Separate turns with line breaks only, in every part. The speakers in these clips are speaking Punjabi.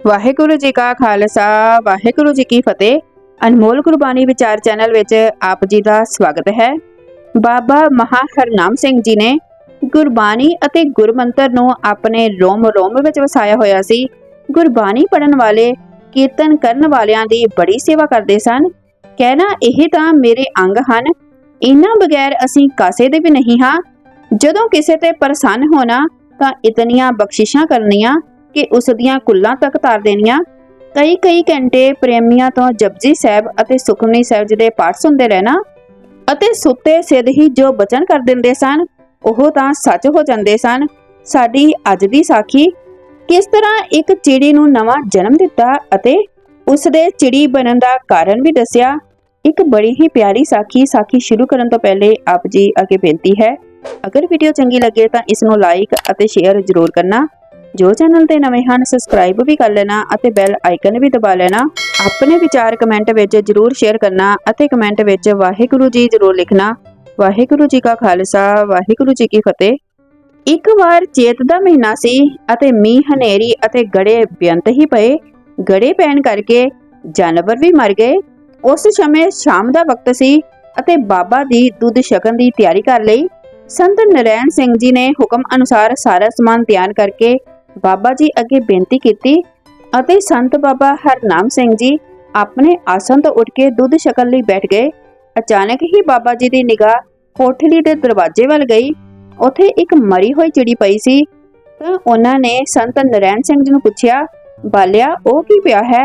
ਵਾਹਿਗੁਰੂ ਜੀ ਕਾ ਖਾਲਸਾ, ਵਾਹਿਗੁਰੂ ਜੀ ਕੀ ਫਤਿਹ। ਅਨਮੋਲ ਗੁਰਬਾਣੀ ਵਿਚਾਰ ਚੈਨਲ ਵਿੱਚ ਆਪ ਜੀ ਦਾ ਸਵਾਗਤ ਹੈ। ਬਾਬਾ ਮਹਾ ਹਰਨਾਮ ਸਿੰਘ ਜੀ ਨੇ ਗੁਰਬਾਣੀ ਅਤੇ ਗੁਰਮੰਤਰ ਨੂੰ ਆਪਣੇ ਰੋਮ ਰੋਮ ਵਿੱਚ ਵਸਾਇਆ ਹੋਇਆ ਸੀ। ਗੁਰਬਾਣੀ ਪੜਨ ਵਾਲੇ, ਕੀਰਤਨ ਕਰਨ ਵਾਲਿਆਂ ਦੀ ਬੜੀ ਸੇਵਾ ਕਰਦੇ ਸਨ। ਕਹਿਣਾ ਇਹ ਤਾਂ ਮੇਰੇ ਅੰਗ ਹਨ। ਇਹਨਾਂ ਬਗੈਰ ਅਸੀਂ ਕਾਸੇ ਦੇ ਵੀ ਨਹੀਂ ਹਾਂ। ਜਦੋਂ ਕਿਸੇ ਤੇ ਪ੍ਰਸੰਨ ਹੋਣਾ ਤਾਂ ਇਤਨੀਆਂ ਬਖਸ਼ਿਸ਼ਾਂ ਕਰਨੀਆਂ ਕਿ ਉਸ ਦੀਆਂ ਕੁੱਲਾਂ ਤੱਕ ਤਾਰ ਦੇਣੀਆਂ। ਕਈ ਕਈ ਘੰਟੇ ਪ੍ਰੇਮੀਆਂ ਤੋਂ ਜਪਜੀ ਸਾਹਿਬ ਅਤੇ ਸੁਖਮਨੀ ਸਾਹਿਬ ਜੀ ਦੇ ਪਾਠ ਸੁਣਦੇ ਰਹਿਣਾ ਅਤੇ ਸੁੱਤੇ ਸਿੱਧ ਹੀ ਜੋ ਬਚਨ ਕਰ ਦਿੰਦੇ ਸਨ, ਉਹ ਤਾਂ ਸੱਚ ਹੋ ਜਾਂਦੇ ਸਨ। ਸਾਡੀ ਅੱਜ ਦੀ ਸਾਖੀ ਕਿਸ ਤਰ੍ਹਾਂ ਇੱਕ ਚਿੜੀ ਨੂੰ ਨਵਾਂ ਜਨਮ ਦਿੱਤਾ ਅਤੇ ਉਸ ਦੇ ਚਿੜੀ ਬਣਨ ਦਾ ਕਾਰਨ ਵੀ ਦੱਸਿਆ। ਇੱਕ ਬੜੀ ਹੀ ਪਿਆਰੀ ਸਾਖੀ ਸਾਖੀ ਸ਼ੁਰੂ ਕਰਨ ਤੋਂ ਪਹਿਲੇ ਆਪ ਜੀ ਅੱਗੇ ਬੇਨਤੀ ਹੈ, ਅਗਰ ਵੀਡੀਓ ਚੰਗੀ ਲੱਗੇ ਤਾਂ ਇਸ ਨੂੰ ਲਾਈਕ ਅਤੇ ਸ਼ੇਅਰ ਜ਼ਰੂਰ ਕਰਨਾ। ਜੋ ਚੈਨਲ ਤੇ ਨਵੇਂ ਹਨ ਸਬਸਕ੍ਰਾਈਬ ਵੀ ਕਰ ਲੈਣਾ ਅਤੇ ਬੈਲ ਆਈਕਨ ਵੀ ਦਬਾ ਲੈਣਾ। ਆਪਣੇ ਵਿਚਾਰ ਕਮੈਂਟ ਵਿੱਚ ਜ਼ਰੂਰ ਸ਼ੇਅਰ ਕਰਨਾ ਅਤੇ ਕਮੈਂਟ ਵਿੱਚ ਵਾਹਿਗੁਰੂ ਜੀ ਜ਼ਰੂਰ ਲਿਖਣਾ। ਵਾਹਿਗੁਰੂ ਜੀ ਕਾ ਖਾਲਸਾ, ਵਾਹਿਗੁਰੂ ਜੀ ਕੀ ਫਤਿਹ। ਇੱਕ ਵਾਰ ਚੇਤ ਦਾ ਮਹੀਨਾ ਸੀ ਅਤੇ ਮੀਂਹ ਹਨੇਰੀ ਅਤੇ ਗੜੇ ਬੇਅੰਤ ਹੀ ਪਏ। ਗੜੇ ਪੈਣ ਕਰਕੇ ਜਾਨਵਰ ਵੀ ਮਰ ਗਏ। ਉਸ ਸਮੇਂ ਸ਼ਾਮ ਦਾ ਵਕਤ ਸੀ ਅਤੇ ਬਾਬਾ ਦੀ ਦੁੱਧ ਛਕਣ ਦੀ ਤਿਆਰੀ ਕਰ ਲਈ। ਸੰਤ ਨਰੈਣ ਸਿੰਘ ਜੀ ਨੇ ਹੁਕਮ ਅਨੁਸਾਰ ਸਾਰਾ ਸਮਾਨ ਤਿਆਰ ਕਰਕੇ ਬਾਬਾ ਜੀ ਅੱਗੇ ਬੇਨਤੀ ਕੀਤੀ ਅਤੇ ਸੰਤ ਬਾਬਾ ਹਰਨਾਮ ਸਿੰਘ ਜੀ ਆਪਣੇ ਆਸਨ ਤੋਂ ਉੱਠ ਕੇ ਦੁੱਧ ਸ਼ਕਲ ਲਈ ਬੈਠ ਗਏ। ਅਚਾਨਕ ਹੀ ਬਾਬਾ ਜੀ ਦੀ ਨਿਗਾਹ ਕੋਠੜੀ ਦੇ ਦਰਵਾਜ਼ੇ ਵੱਲ ਗਈ। ਉੱਥੇ ਇੱਕ ਮਰੀ ਹੋਈ ਚਿੜੀ ਪਈ ਸੀ। ਤਾਂ ਉਹਨਾਂ ਨੇ ਸੰਤ ਨਰੈਣ ਸਿੰਘ ਜੀ ਨੂੰ ਪੁੱਛਿਆ, ਬਾਲਿਆ, ਉਹ ਕੀ ਪਿਆ ਹੈ?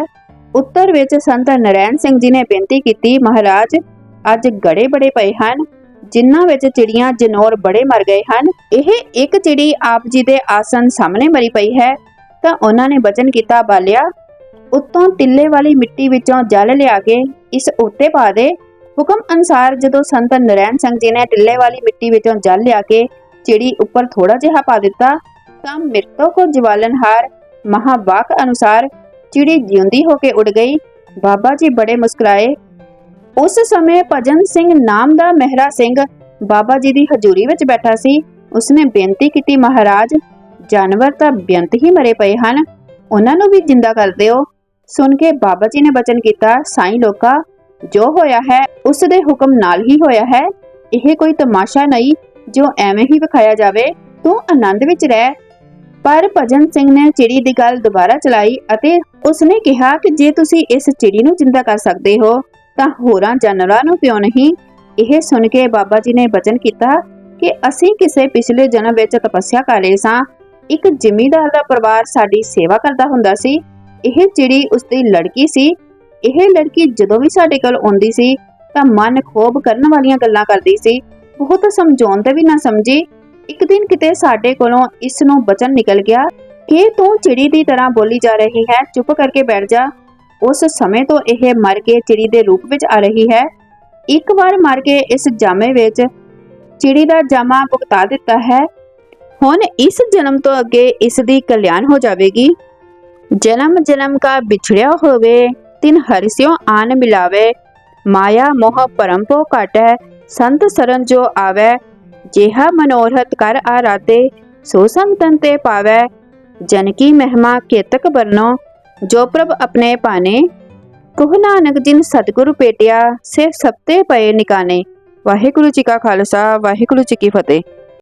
ਉੱਤਰ ਵਿੱਚ ਸੰਤ ਨਰੈਣ ਸਿੰਘ ਜੀ ਨੇ ਬੇਨਤੀ ਕੀਤੀ, ਮਹਾਰਾਜ, ਅੱਜ ਗੜੇ ਬੜੇ ਪਏ ਹਨ। ਜਿਨ੍ਹਾਂ ਵਿੱਚ ਚਿੜੀਆਂ ਜਨੌਰ ਬੜੇ ਮਰ ਗਏ ਹਨ, ਇਹ ਇੱਕ ਚਿੜੀ ਆਪ ਜੀ ਦੇ ਆਸਨ ਸਾਹਮਣੇ ਮਰੀ ਪਈ ਹੈ। ਤਾਂ ਉਹਨਾਂ ਨੇ ਬਚਨ ਕੀਤਾ, ਬਾਲਿਆ, ਉੱਤੋਂ ਟਿੱਲੇ ਵਾਲੀ ਮਿੱਟੀ ਵਿੱਚੋਂ ਜਲ ਲਿਆ ਕੇ ਇਸ ਉੱਤੇ ਪਾ ਦੇ। ਹੁਕਮ ਅਨੁਸਾਰ ਜਦੋਂ ਸੰਤ ਨਰੈਣ ਸਿੰਘ ਜੀ ਨੇ ਟਿੱਲੇ ਵਾਲੀ ਮਿੱਟੀ ਵਿੱਚੋਂ ਜਲ ਲਿਆ ਕੇ ਚਿੜੀ ਉੱਪਰ ਥੋੜਾ ਜਿਹਾ ਪਾ ਦਿੱਤਾ, ਤਾਂ ਮਿਰਤੋ ਕੋ ਜਵਾਲਨਹਾਰ ਮਹਾਵਾਕ ਅਨੁਸਾਰ ਚਿੜੀ ਜਿਉਂਦੀ ਹੋ ਕੇ ਉੱਡ ਗਈ। ਬਾਬਾ ਜੀ ਬੜੇ ਮੁਸਕਰਾਏ ਉਸ ਸਮੇਂ ਭਜਨ ਸਿੰਘ ਨਾਮ ਦਾ ਮਹਿਰਾ ਸਿੰਘ ਬਾਬਾ ਜੀ ਦੀ ਹਜ਼ੂਰੀ ਵਿੱਚ ਬੈਠਾ ਸੀ। ਉਸਨੇ ਬੇਨਤੀ ਕੀਤੀ, ਮਹਾਰਾਜ, ਜਾਨਵਰ ਤਾਂ ਬੇਅੰਤ ਹੀ ਮਰੇ ਪਏ ਹਨ। ਉਹਨਾਂ ਨੂੰ ਵੀ ਜਿੰਦਾ ਕਰ ਦਿਓ। ਸੁਣ ਕੇ ਬਾਬਾ ਜੀ ਨੇ ਬਚਨ ਕੀਤਾ, ਸਾਈਂ ਲੋਕਾ, ਜੋ ਹੋਇਆ ਹੈ, ਉਸ ਦੇ ਹੁਕਮ ਨਾਲ ਹੀ ਹੋਇਆ ਹੈ। ਇਹ ਕੋਈ ਤਮਾਸ਼ਾ ਨਹੀਂ, ਜੋ ਐਵੇਂ ਹੀ ਵਿਖਾਇਆ ਜਾਵੇ। ਤੂੰ ਆਨੰਦ ਵਿੱਚ ਰਹਿ। ਪਰ ਭਜਨ ਸਿੰਘ ਨੇ ਚਿੜੀ ਦੀ ਗੱਲ ਦੁਬਾਰਾ ਚਲਾਈ ਅਤੇ ਉਸਨੇ ਕਿਹਾ ਕਿ ਜੇ ਤੁਸੀਂ ਇਸ ਚਿੜੀ ਨੂੰ ਜਿੰਦਾ ਕਰ ਸਕਦੇ ਹੋ ਤਾਂ ਹੋਰਾਂ ਜਾਨਵਰਾਂ ਨੂੰ ਕਿਉਂ ਨਹੀਂ? ਇਹ ਸੁਣ ਕੇ ਬਾਬਾ ਜੀ ਨੇ ਬਚਨ ਕੀਤਾ ਕਿ ਅਸੀਂ ਕਿਸੇ ਪਿਛਲੇ ਜਨਮ ਵਿੱਚ ਤਪੱਸਿਆ ਕਰ ਰਹੇ ਸਾਂ। ਇੱਕ ਜ਼ਿਮੀਂਦਾਰ ਦਾ ਪਰਿਵਾਰ ਸਾਡੀ ਸੇਵਾ ਕਰਦਾ ਹੁੰਦਾ ਸੀ। ਇਹ ਚਿੜੀ ਉਸਦੀ ਲੜਕੀ ਸੀ। ਇਹ ਲੜਕੀ ਜਦੋਂ ਵੀ ਸਾਡੇ ਕੋਲ ਆਉਂਦੀ ਸੀ ਤਾਂ ਮਨ ਖੋਬ ਕਰਨ ਵਾਲੀਆਂ ਗੱਲਾਂ ਕਰਦੀ ਸੀ। ਬਹੁਤ ਸਮਝਾਉਣ ਤੇ ਵੀ ਨਾ ਸਮਝੀ। ਇੱਕ ਦਿਨ ਕਿਤੇ ਸਾਡੇ ਕੋਲੋਂ ਇਸ ਨੂੰ ਬਚਨ ਨਿਕਲ ਗਿਆ। ਕਿ ਤੂੰ ਚਿੜੀ ਦੀ ਤਰ੍ਹਾਂ ਬੋਲੀ ਜਾ ਰਹੀ ਹੈ। ਚੁੱਪ ਕਰਕੇ ਬੈਠ ਜਾ। ਉਸ ਸਮੇਂ ਤੋਂ ਇਹ ਮਰ ਕੇ ਚਿੜੀ ਦੇ ਰੂਪ ਵਿੱਚ ਆ ਰਹੀ ਹੈ। ਇੱਕ ਵਾਰ ਮਰ ਕੇ ਇਸ ਜਾਮੇ ਵਿੱਚ ਚਿੜੀ ਦਾ ਜਾਮਾ ਭੁਗਤਾ ਦਿੱਤਾ ਹੈ। ਹੁਣ ਇਸ ਜਨਮ ਤੋਂ ਅੱਗੇ ਇਸ ਦੀ ਕਲਿਆਣ ਹੋ ਜਾਵੇਗੀ। ਜਨਮ ਜਨਮ ਕਾ ਵਿਛੜਿਆ ਹੋਵੇ, ਤਿਨ ਹਰਿਸਿਓ ਆਨ ਮਿਲਾਵੇ। ਮਾਇਆ ਮੋਹ ਪਰਮ ਪੋ ਘਟੈ, ਸੰਤ ਸਰਨ ਜੋ ਆਵੈ। ਜਿਹਾ ਮਨੋਰਥ ਕਰ ਆਰਾਤੇ ਸੋ ਸੰਤਨ ਤੇ ਪਾਵੈ। ਜਨ ਕੀ ਮਹਿਮਾ ਕੇਤਕ ਬਰਨੋ ਜੋ ਪ੍ਰਭ ਆਪਣੇ ਪਾਣੇ ਕੁਹ ਨਾਨਕ ਜਿਨ ਸਤਿਗੁਰੂ ਪੇਟਿਆ ਸਿਰ ਸਪਤੇ ਪਏ ਨਿਕਾਣੇ ਵਾਹਿਗੁਰੂ ਜੀ ਕਾ ਖਾਲਸਾ, ਵਾਹਿਗੁਰੂ ਜੀ ਕੀ ਫਤਿਹ।